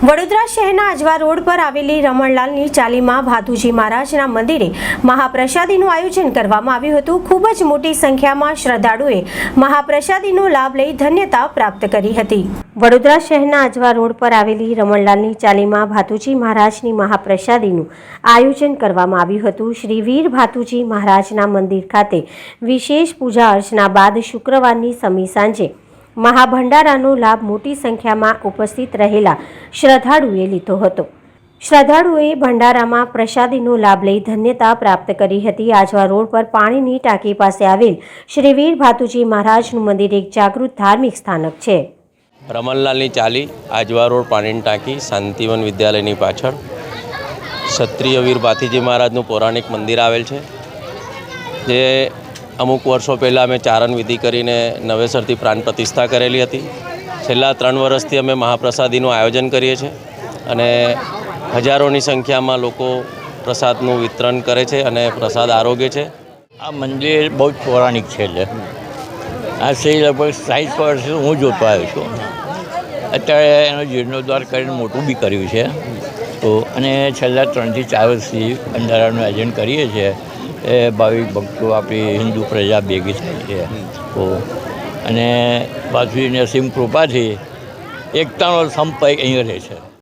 વડોદરા શહેરના અજવા રોડ પર આવેલી રમણલાલની ચાલીમાં ભાતુજી મહારાજના મંદિરે મહાપ્રસાદીનું આયોજન કરવામાં આવ્યું હતું. ખૂબ જ મોટી સંખ્યામાં શ્રદ્ધાળુએ મહાપ્રસાદીનો લાભ લઈ ધન્યતા પ્રાપ્ત કરી હતી. વડોદરા શહેરના અજવા રોડ પર આવેલી રમણલાલની ચાલીમાં ભાતુજી મહારાજની મહાપ્રસાદીનું આયોજન કરવામાં આવ્યું હતું. શ્રી વીર ભાતુજી મહારાજના મંદિર ખાતે વિશેષ પૂજા અર્ચના બાદ શુક્રવારની સમી સાંજે મહાભંડારાનો લાભ મોટી સંખ્યામાં ઉપસ્થિત રહેલા શ્રદ્ધાળુએ લીધો હતો. શ્રદ્ધાળુએ ભંડારામાં પ્રસાદીનો લાભ લઈ ધન્યતા પ્રાપ્ત કરી હતી. આજવા રોડ પર પાણીની ટાંકી પાસે આવેલ શ્રી વીર ભાતુજી મહારાજનું મંદિર એક જાગૃત ધાર્મિક સ્થાનક છે. રમણલાલની ચાલી, આજવા રોડ પાણીની ટાંકી, શાંતિવન વિદ્યાલયની પાછળ ક્ષત્રિય વીર ભાતીજી મહારાજનું પૌરાણિક મંદિર આવેલ છે, જે અમુક વર્ષો પહેલાં અમે ચારણ વિધિ કરીને નવેસરથી પ્રાણ પ્રતિષ્ઠા કરેલી હતી. છેલ્લા ત્રણ વર્ષથી અમે મહાપ્રસાદીનું આયોજન કરીએ છીએ અને હજારોની સંખ્યામાં લોકો પ્રસાદનું વિતરણ કરે છે અને પ્રસાદ આરોગ્ય છે. આ મંદિર બહુ જ પૌરાણિક છે એટલે. આ શ્રી લગભગ સાહીઠ વર્ષથી હું જોતો આવ્યો છું. અત્યારે એનો જીર્ણોદ્ધાર કરીને મોટું બી કર્યું છે. તો અને છેલ્લા ત્રણથી ચાર વર્ષથી અંધારાનું આયોજન કરીએ છીએ. એ ભાવિક ભક્તો આપણી હિન્દુ પ્રજા ભેગી થાય છે. તો અને પાછી નરસિંહ કૃપાથી એકતાનો સંપ અહીં રહે છે.